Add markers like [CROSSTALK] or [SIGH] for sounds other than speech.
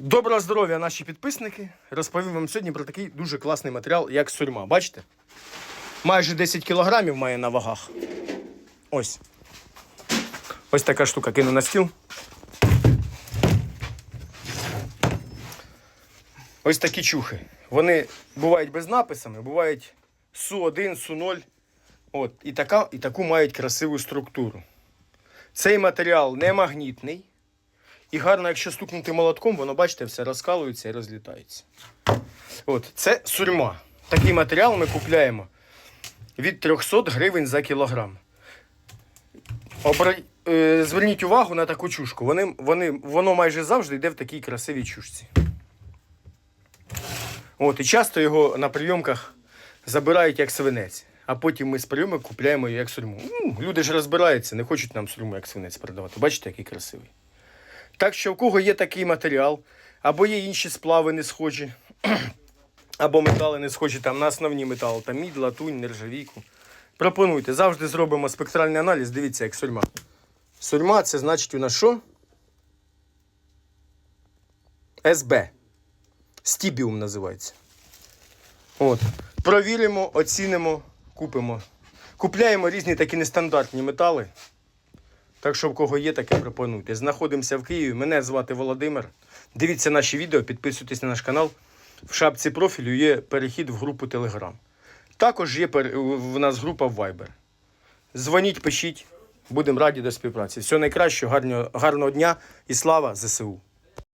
Доброго здоров'я, наші підписники. Розповім вам сьогодні про такий дуже класний матеріал, як сурьма. Бачите? Майже 10 кілограмів має на вагах. Ось. Ось така штука кину на стіл. Ось такі чухи. Вони бувають без написами, бувають СУ-1, СУ-0. От, і, така, і таку мають красиву структуру. Цей матеріал не магнітний. І гарно, якщо стукнути молотком, воно, бачите, все розкалується і розлітається. От, це сурьма. Такий матеріал ми купляємо від 300 гривень за кілограм. Обра... Е, зверніть увагу на таку чушку. Вони, вони, воно майже завжди йде в такій красивій чушці. От, і часто його на прийомках забирають як свинець, а потім ми з прийомок купляємо його як сурму. Ну, люди ж розбираються, не хочуть нам сурму як свинець продавати. Бачите, який красивий. Так що, в кого є такий матеріал, або є інші сплави не схожі, [CLEARS THROAT] або метали не схожі там на основні метали, там мідь, латунь, нержавійку. Пропонуйте, завжди зробимо спектральний аналіз. Дивіться, як сурьма. Сурьма це значить у нас що? СБ. Стібіум називається. От. Провіримо, оцінимо, купимо. Купляємо різні такі нестандартні метали. Так що в кого є, таке пропонуйте. Знаходимося в Києві. Мене звати Володимир. Дивіться наші відео, підписуйтесь на наш канал. В шапці профілю є перехід в групу Telegram. Також є в нас група Viber. Дзвоніть, пишіть. Будемо раді до співпраці. Всього найкращого, гарного дня і слава ЗСУ!